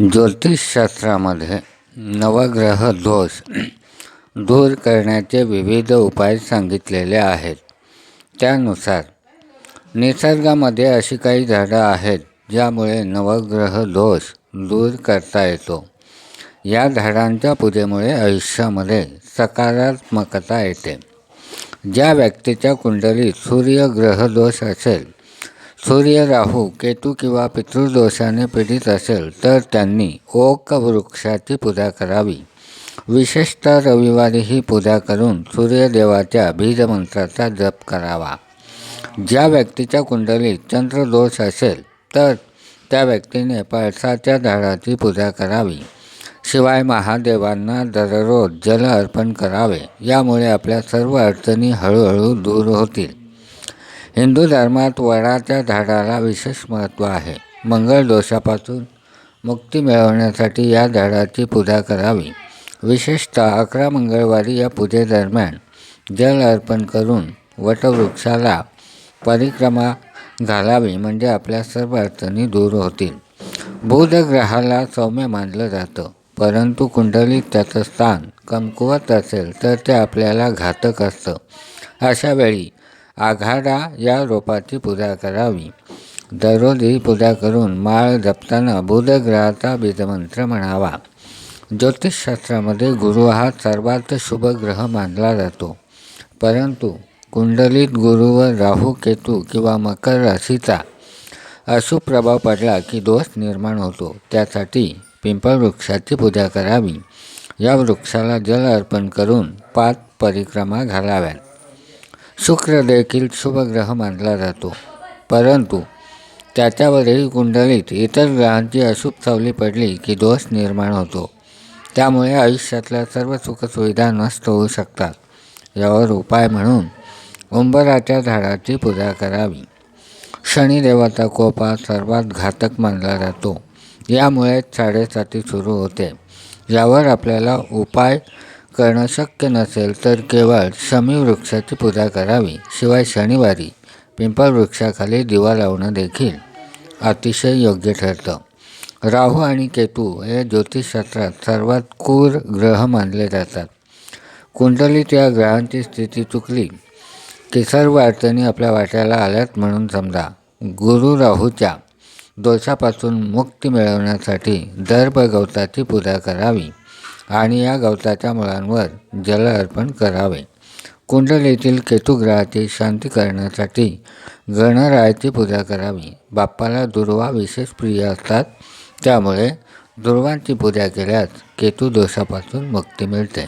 ज्योतिषशास्त्रामध्ये नवग्रह दोष दूर करण्याचे विविध उपाय सांगितलेले आहेत. त्यानुसार निसर्गामध्ये अशी काही झाडं आहेत ज्यामुळे नवग्रह दोष दूर करता येतो. या झाडांच्या पूजेमुळे आयुष्यामध्ये सकारात्मकता येते. ज्या व्यक्तीच्या कुंडलीत सूर्यग्रह दोष असेल सूर्य राहू केतू किंवा पितृदोषाने पीडित असेल तर त्यांनी ओक वृक्षाची पूजा करावी. विशेषतः रविवारी ही पूजा करून सूर्यदेवाच्या बीजमंत्राचा जप करावा. ज्या व्यक्तीच्या कुंडलीत चंद्रदोष असेल तर त्या व्यक्तीने पळसाच्या झाडाची पूजा करावी. शिवाय महादेवांना दररोज जल अर्पण करावे यामुळे आपल्या सर्व अडचणी हळूहळू दूर होतील. हिंदू धर्मात वडाच्या झाडाला विशेष महत्त्व आहे. मंगळ दोषापासून मुक्ती मिळवण्यासाठी या झाडाची पूजा करावी. विशेषतः अकरा मंगळवारी या पूजेदरम्यान जल अर्पण करून वटवृक्षाला परिक्रमा घालावी म्हणजे आपल्या सर्व अडचणी दूर होतील. बुध ग्रहाला सौम्य मानलं जातं. परंतु कुंडलीत त्याचं स्थान कमकुवत असेल तर ते आपल्याला घातक असतं. अशा वेळी आघाडा या रोपाची पूजा करावी. दररोज ही पूजा करून माळ जपताना बुधग्रहाचा बीजमंत्र म्हणावा. ज्योतिषशास्त्रामध्ये गुरु हा सर्वात शुभ ग्रह मानला जातो. परंतु कुंडलीत गुरुवर राहू केतू किंवा मकर राशीचा अशुभ प्रभाव पडला की दोष निर्माण होतो. त्यासाठी पिंपळ वृक्षाची पूजा करावी. या वृक्षाला जल अर्पण करून पाच परिक्रमा घालाव्यात. शुक्र देखील शुभग्रह मानला जातो. परंतु त्याच्यावरही कुंडलीत इतर ग्रहांची अशुभ सावली पडली की दोष निर्माण होतो. त्यामुळे आयुष्यातल्या सर्व सुखसुविधा नष्ट होऊ शकतात. यावर उपाय म्हणून उंबराच्या झाडाची पूजा करावी. शनिदेवाचा कोपा सर्वात घातक मानला जातो. यामुळे साडेसाती सुरू होते. यावर आपल्याला उपाय करणं शक्य नसेल तर केवळ शमी वृक्षाची पूजा करावी. शिवाय शनिवारी पिंपळ वृक्षाखाली दिवा लावणं देखील अतिशय योग्य ठरतं. राहू आणि केतू हे ज्योतिषशास्त्रात सर्वात क्रूर ग्रह मानले जातात. कुंडलीत या ग्रहांची स्थिती चुकली की सर्व अडचणी आपल्या वाट्याला आल्यात म्हणून समजा गुरु राहूच्या दोषापासून मुक्ती मिळवण्यासाठी दर्भ गवताची पूजा करावी. आणि या गवताच्या मुळांवर जल अर्पण करावे कुंडलीतील केतुग्रहाची शांती करण्यासाठी गणरायाची पूजा करावी. बाप्पाला दुर्वा विशेष प्रिय असतात त्यामुळे दुर्वांची पूजा केल्यास केतू दोषापासून मुक्ती मिळते.